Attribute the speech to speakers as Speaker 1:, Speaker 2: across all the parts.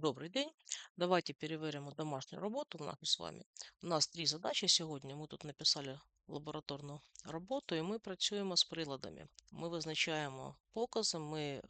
Speaker 1: Добрый день. Давайте перевіримо домашню роботу нашу з вами. У нас три задачі сьогодні. Ми тут написали лабораторну роботу, і ми працюємо з приладами. Ми визначаємо покази, ми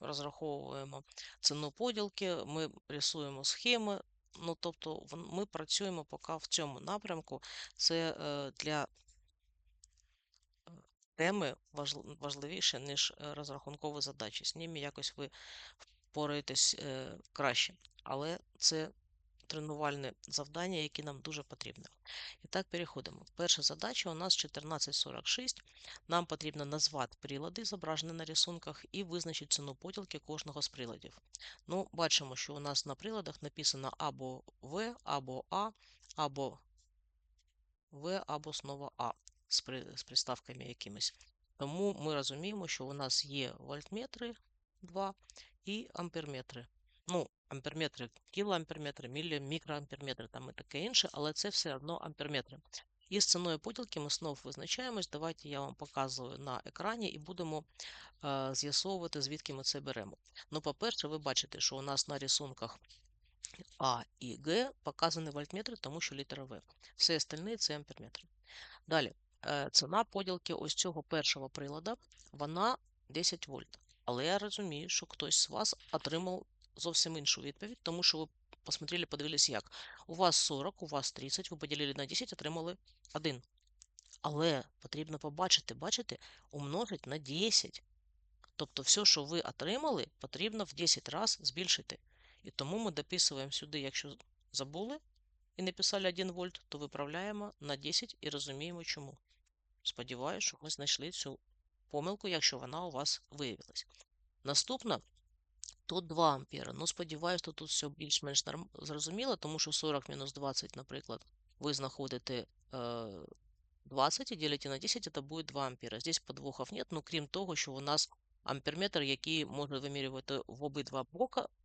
Speaker 1: розраховуємо ціну поділки, ми рисуємо схеми. Ну, тобто, ми працюємо поки в цьому напрямку. Це е, для е, теми важливіше, ніж е, розрахункові задачі. З ними якось ви впораєтесь е, краще. Але це тренувальне завдання, яке нам дуже потрібне. І так, переходимо. Перша задача у нас 1446. Нам потрібно назвати прилади, зображені на рисунках, і визначити ціну поділки кожного з приладів. Ну, бачимо, що у нас на приладах написано або В, або А, або В, або знову А з, при, з приставками якимись. Тому ми розуміємо, що у нас є вольтметри 2 і амперметри. Ну, амперметри, кілоамперметри, мілі, мікроамперметри там і таке інше, але це все одно амперметри. І з ціною поділки ми знов визначаємось. Давайте я вам показую на екрані і будемо е, з'ясовувати, звідки ми це беремо. Ну, по-перше, ви бачите, що у нас на рисунках А і Г показані вольтметри, тому що літера В. Все остальне це амперметри. Далі, е, ціна поділки ось цього першого прилада, вона 10 вольт. Але я розумію, що хтось з вас отримав зовсім іншу відповідь, тому що ви посмотрели, подивились як. У вас 40, у вас 30, ви поділили на 10, отримали 1. Але потрібно побачити, бачите, умножить на 10. Тобто все, що ви отримали, потрібно в 10 разів збільшити. І тому ми дописуємо сюди, якщо забули і написали 1 вольт, то виправляємо на 10 і розуміємо чому. Сподіваюсь, що ви знайшли цю помилку, якщо вона у вас виявилась. Наступна тут 2 ампери. Ну, сподіваюсь, то тут все більш-менш зрозуміло, тому що 40 мінус 20, наприклад, ви знаходите е, 20 і ділите на 10, це буде 2 ампера. Здесь подвохов нет, ну крім того, що у нас амперметр, який може вимірювати в обидва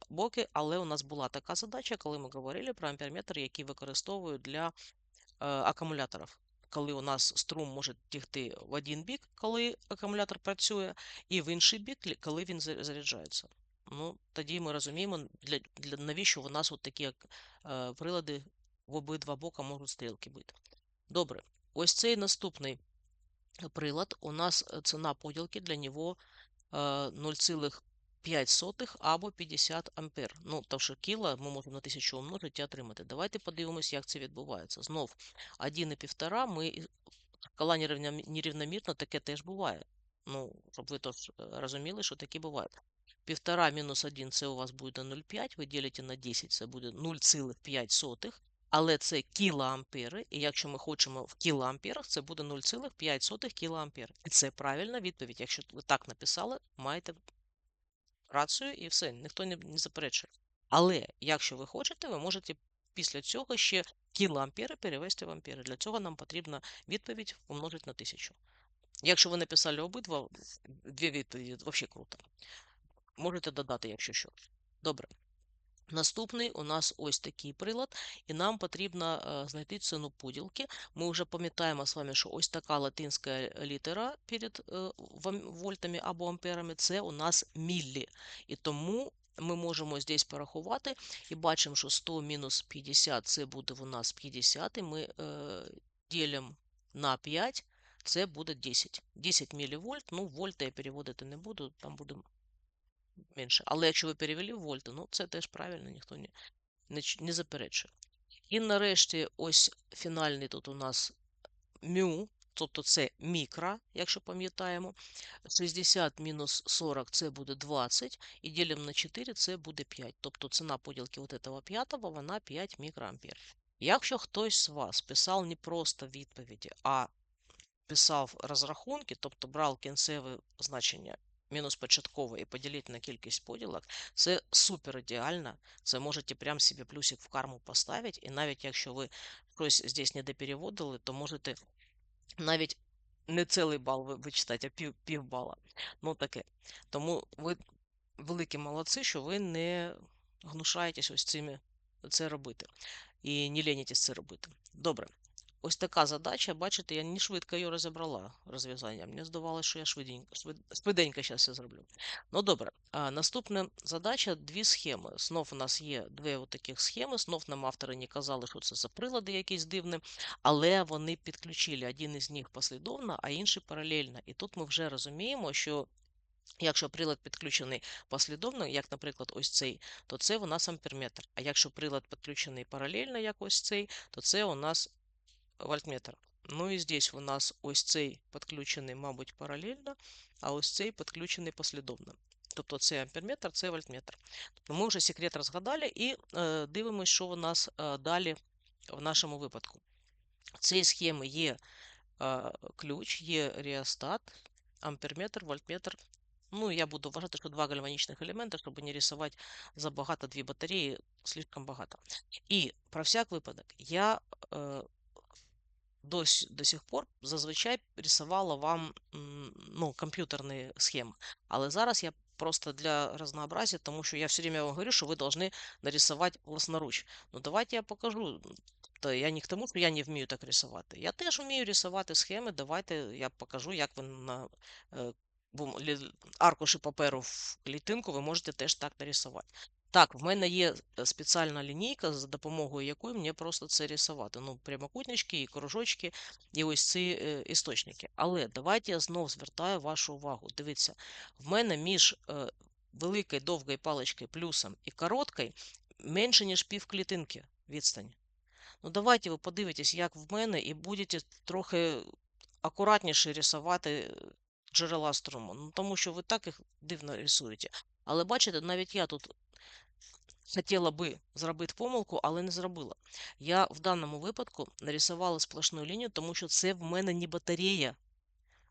Speaker 1: боки, але у нас була така задача, коли ми говорили про амперметр, який використовують для е, акумуляторів. Коли у нас струм може тягти в один бік, коли акумулятор працює, і в інший бік, коли він заряджається. Ну, тоді ми розуміємо, для, для, навіщо у нас от такі е, прилади в обидва бока можуть стрілки бути. Добре, ось цей наступний прилад. У нас е, ціна поділки для нього е, 0,5 або 50 ампер. Ну, тому що кіло ми можемо на 1000 умножити і отримати. Давайте подивимось, як це відбувається. Знов 1,5 ми шкала нерівномі- нерівномірна, таке теж буває. Ну, щоб ви тож е, розуміли, що таке буває. Півтора мінус 1 це у вас буде 0,5, ви ділите на 10, це буде 0,5, але це кілоампери, і якщо ми хочемо в кілоамперах, це буде 0,5 кілоампер. І це правильна відповідь. Якщо ви так написали, маєте рацію і все, ніхто не, не заперечує. Але якщо ви хочете, ви можете після цього ще кілоампери перевести в ампери. Для цього нам потрібна відповідь помножити на тисячу. Якщо ви написали обидва, дві відповіді, взагалі круто. Можете додати, якщо що. Добре. Наступний у нас ось такий прилад, і нам потрібно е, знайти ціну поділки. Ми вже пам'ятаємо з вами, що ось така латинська літера перед е, вольтами або амперами це у нас міллі. І тому ми можемо здесь порахувати і бачимо, що 100 мінус 50 це буде у нас 50, і ми е, ділимо на 5, це буде 10. 10 мілівольт, ну вольти я переводити не буду, там буде менше. Але якщо ви перевели в вольти, ну це теж правильно, ніхто не, не, не заперечує. І нарешті ось фінальний тут у нас мю, тобто це мікро, якщо пам'ятаємо. 60 мінус 40 це буде 20, і ділимо на 4 це буде 5. Тобто ціна поділки от этого п'ятого, вона 5 мікроампер. Якщо хтось з вас писав не просто відповіді, а писав розрахунки, тобто брав кінцеве значення мінус початкове і поділити на кількість поділок, це супер ідеально. Це можете прям собі плюсик в карму поставити, і навіть якщо ви щось здесь не допереводили, то можете навіть не цілий бал вичитати, а пів, пів бала. Ну таке. Тому ви великі молодці, що ви не гнушаєтесь ось цими це робити. І не лінітесь це робити. Добре. Ось така задача, бачите, я не швидко її розібрала розв'язання. Мені здавалося, що я швиденько, швиденько зараз все зроблю. Ну добре, а, наступна задача дві схеми. Знов у нас є дві таких схеми. Знов нам автори не казали, що це за прилади якісь дивні, але вони підключили один із них послідовно, а інший паралельно. І тут ми вже розуміємо, що. Якщо прилад підключений послідовно, як, наприклад, ось цей, то це у нас амперметр. А якщо прилад підключений паралельно, як ось цей, то це у нас вольтметр. Ну і здесь у нас ось цей підключений, мабуть, паралельно, а ось цей підключений послідовно. Тобто це амперметр, це вольтметр. Тобто ми вже секрет розгадали і е, дивимося, що у нас е, далі в нашому випадку. В цій схемі є е, ключ, є реостат, амперметр, вольтметр. Ну, я буду вважати, що два гальванічних елементи, щоб не рисувати забагато дві батареї, слишком багато. І про всяк випадок, я е, до, до сих пор зазвичай рисувала вам ну, комп'ютерні схеми. Але зараз я просто для разнообразия, тому що я все время вам говорю, що ви повинні нарисувати власноруч. Ну, давайте я покажу. То я не к тому, що я не вмію так рисувати. Я теж вмію рисувати схеми. Давайте я покажу, як ви на е, аркуші паперу в клітинку ви можете теж так нарисувати. Так, в мене є е, спеціальна лінійка, за допомогою якої мені просто це рисувати. Ну, прямокутнички і кружочки, і ось ці е, істочники. Але давайте я знов звертаю вашу увагу. Дивіться, в мене між е, великою довгою паличкою плюсом і короткою менше, ніж пів клітинки відстань. Ну, давайте ви подивитесь, як в мене, і будете трохи акуратніше рисувати джерела струму. Ну, тому що ви так їх дивно рисуєте. Але бачите, навіть я тут хотіла би зробити помилку, але не зробила. Я в даному випадку нарисувала сплошну лінію, тому що це в мене не батарея.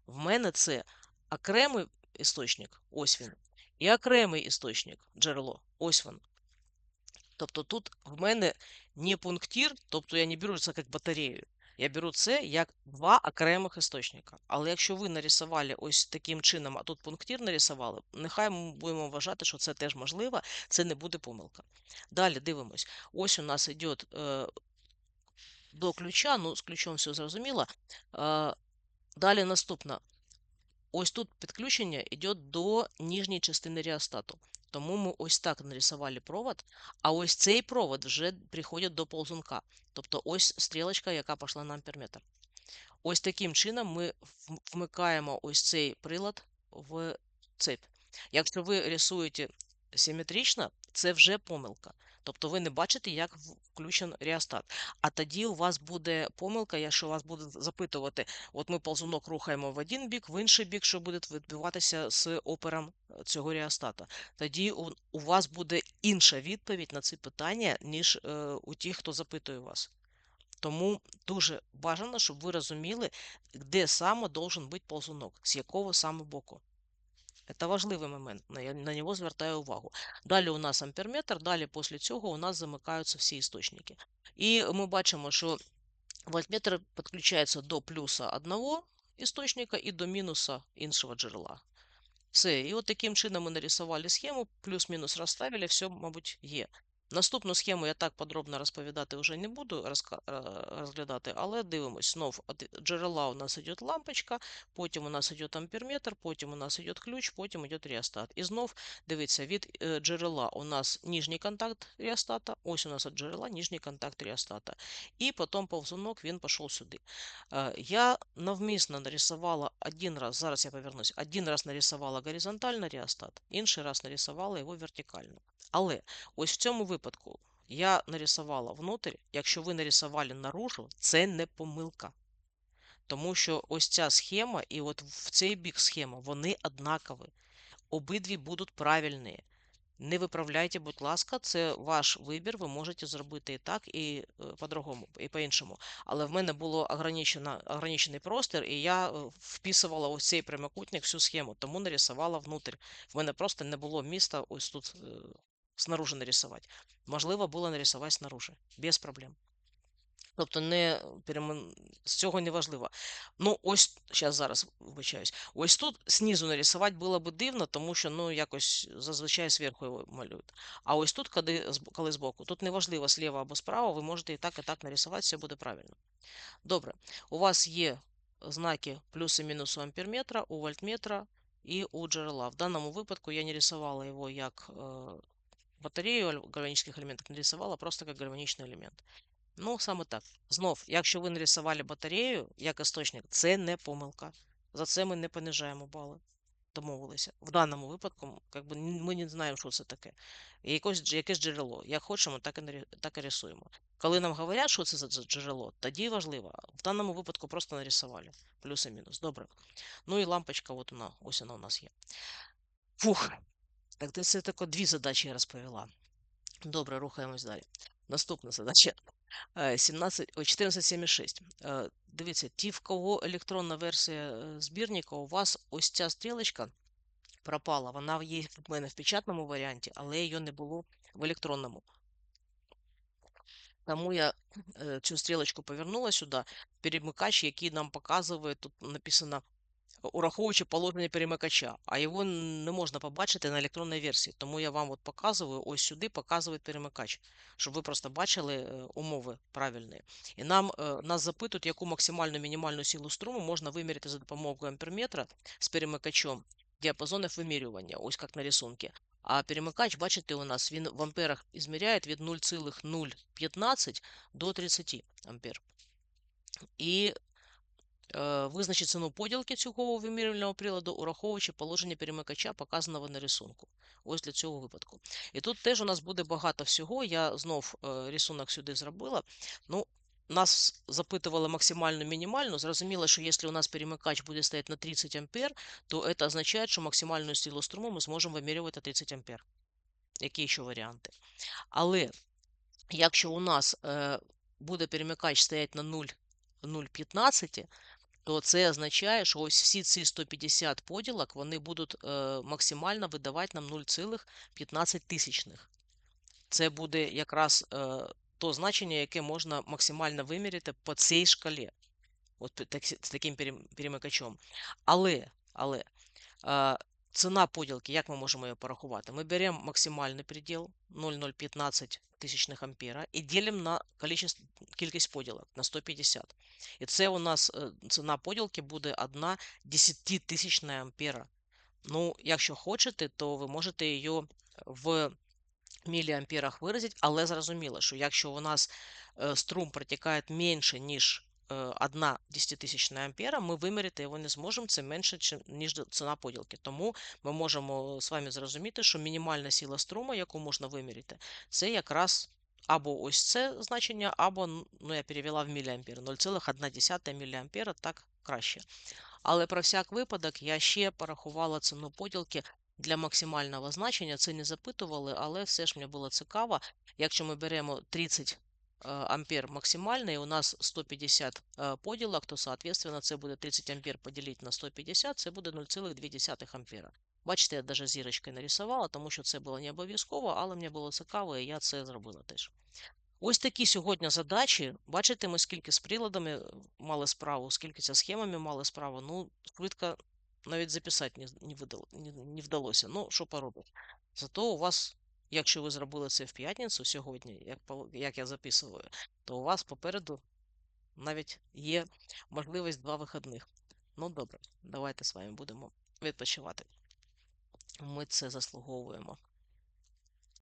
Speaker 1: В мене це окремий істочник, ось він, і окремий істочник, джерело, ось він. Тобто тут в мене не пунктір, тобто я не беру це як батарею. Я беру це як два окремих істочника. Але якщо ви нарисували ось таким чином, а тут пунктір нарисували, нехай ми будемо вважати, що це теж можливо, це не буде помилка. Далі дивимось. Ось у нас йде е, до ключа, ну з ключом все зрозуміло. Е, далі наступне. Ось тут підключення йде до нижньої частини реостату. Тому ми ось так нарисували провод, а ось цей провод вже приходить до ползунка. Тобто ось стрілочка, яка пішла на амперметр. Ось таким чином ми вмикаємо ось цей прилад в цепь. Якщо ви рисуєте симетрично, це вже помилка. Тобто ви не бачите, як включен реостат. А тоді у вас буде помилка, якщо вас буде запитувати, от ми ползунок рухаємо в один бік, в інший бік, що буде відбуватися з опером е, цього реостата. Тоді у, вас буде інша відповідь на це питання, ніж е, у тих, хто запитує вас. Тому дуже бажано, щоб ви розуміли, де саме должен бути ползунок, з якого саме боку. Це важливий момент, я на нього звертаю увагу. Далі у нас амперметр, далі після цього у нас замикаються всі істочники. І ми бачимо, що вольтметр підключається до плюса одного істочника і до мінуса іншого джерела. Все, і от таким чином ми нарисували схему, плюс-мінус розставили, все, мабуть, є. Наступну схему я так подробно розповідати вже не буду розка... Е, розглядати, але дивимось. Знов джерела у нас йде лампочка, потім у нас йде амперметр, потім у нас йде ключ, потім йде реостат. І знов дивіться, від е, джерела у нас нижній контакт реостата, ось у нас від джерела нижній контакт реостата. І потім повзунок він пішов сюди. Е, я навмисно нарисувала один раз, зараз я повернусь, один раз нарисувала горизонтально реостат, інший раз нарисувала його вертикально. Але ось в цьому випадку я нарисувала внутрі, якщо ви нарисували наружу, це не помилка. Тому що ось ця схема і от в цей бік схема, вони однакові. Обидві будуть правильні. Не виправляйте, будь ласка, це ваш вибір, ви можете зробити і так, і е, по-другому, і по-іншому. Але в мене було ограничений простір, і я е, вписувала ось цей прямокутник всю схему, тому нарисувала внутрі. В мене просто не було міста ось тут е, снаружи нарисовать. Можливо, було нарисувати снаружи, без проблем. Тобто не перемен... з цього не важливо. Ну, ось зараз зараз вибачаюсь. Ось тут знизу нарисувати було б дивно, тому що ну якось зазвичай зверху його малюють. А ось тут, коли, коли збоку, тут не важливо зліва або справа, ви можете і так, і так нарисувати, все буде правильно. Добре, у вас є знаки плюс і мінус у амперметра, у вольтметра і у джерела. В даному випадку я не рисувала його як е, батарею гармонічних елементів, не рисувала просто як гармонічний елемент. Ну, саме так. Знов, якщо ви нарисували батарею як істочник, це не помилка. За це ми не понижаємо бали. Домовилися. В даному випадку, як би, ми не знаємо, що це таке. Якось, якесь джерело. Як хочемо, так і, так і рисуємо. Коли нам говорять, що це за джерело, тоді важливо. В даному випадку просто нарисували. Плюс і мінус. Добре. Ну і лампочка, от вона, ось вона у нас є. Фух. Так, це все тако дві задачі я розповіла. Добре, рухаємось далі. Наступна задача. Е, 17, 14.7.6. Е, Дивіться, ті, в кого електронна версія збірника, у вас ось ця стрілочка пропала. Вона є в мене в печатному варіанті, але її не було в електронному. Тому я е, цю стрілочку повернула сюди. Перемикач, який нам показує, тут написано ураховуючи положення перемикача, а його не можна побачити на електронній версії. Тому я вам от показую, ось сюди показує перемикач, щоб ви просто бачили е, умови правильні. І нам е, нас запитують, яку максимальну мінімальну силу струму можна виміряти за допомогою амперметра з перемикачом діапазонів вимірювання, ось як на рисунку. А перемикач, бачите, у нас він в амперах ізміряє від 0,015 до 30 ампер. І Е, Визначить ціну поділки цього вимірювального приладу, ураховуючи положення перемикача, показаного на рисунку. Ось для цього випадку. І тут теж у нас буде багато всього. Я знов е, рисунок сюди зробила. Ну, нас запитували максимальну мінімальну. Зрозуміло, що якщо у нас перемикач буде стояти на 30 ампер, то це означає, що максимальну силу струму ми зможемо вимірювати 30 ампер. Які ще варіанти? Але якщо у нас е, буде перемикач стояти на 0,015, то це означає, що ось всі ці 150 поділок вони будуть е, максимально видавати нам 0,15 тисячних. Це буде якраз е, то значення, яке можна максимально виміряти по цій шкалі. От з таким перем- перемикачом. Але, але е, ціна поділки, як ми можемо її порахувати? Ми беремо максимальний предел 0,015 тисячних ампера і ділимо на кількість поділок на 150. І це у нас е, ціна поділки буде 1 десятитисячна ампера. Ну, якщо хочете, то ви можете її в міліамперах виразити, але зрозуміло, що якщо у нас е, струм протікає менше, ніж е, 1 десятитисячна ампера, ми виміряти його не зможемо, це менше, ніж ціна поділки. Тому ми можемо з вами зрозуміти, що мінімальна сила струму, яку можна виміряти, це якраз або ось це значення, або, ну я перевела в міліампер, 0,1 міліампера, так краще. Але про всяк випадок я ще порахувала ціну поділки для максимального значення. Це не запитували, але все ж мені було цікаво. Якщо ми беремо 30 е, ампер максимальний, у нас 150 е, поділок, то, соответственно, це буде 30 ампер поділити на 150, це буде 0,2 ампера. Бачите, я навіть зірочкою нарисувала, тому що це було не обов'язково, але мені було цікаво, і я це зробила теж. Ось такі сьогодні задачі. Бачите, ми скільки з приладами е, мали справу, скільки з схемами мали справу. Ну, швидко навіть записати не, не, вдалося. Ну, що поробиш. Зато у вас, якщо ви зробили це в п'ятницю сьогодні, як, як я записую, то у вас попереду навіть є можливість два вихідних. Ну, добре, давайте з вами будемо відпочивати. Ми це заслуговуємо.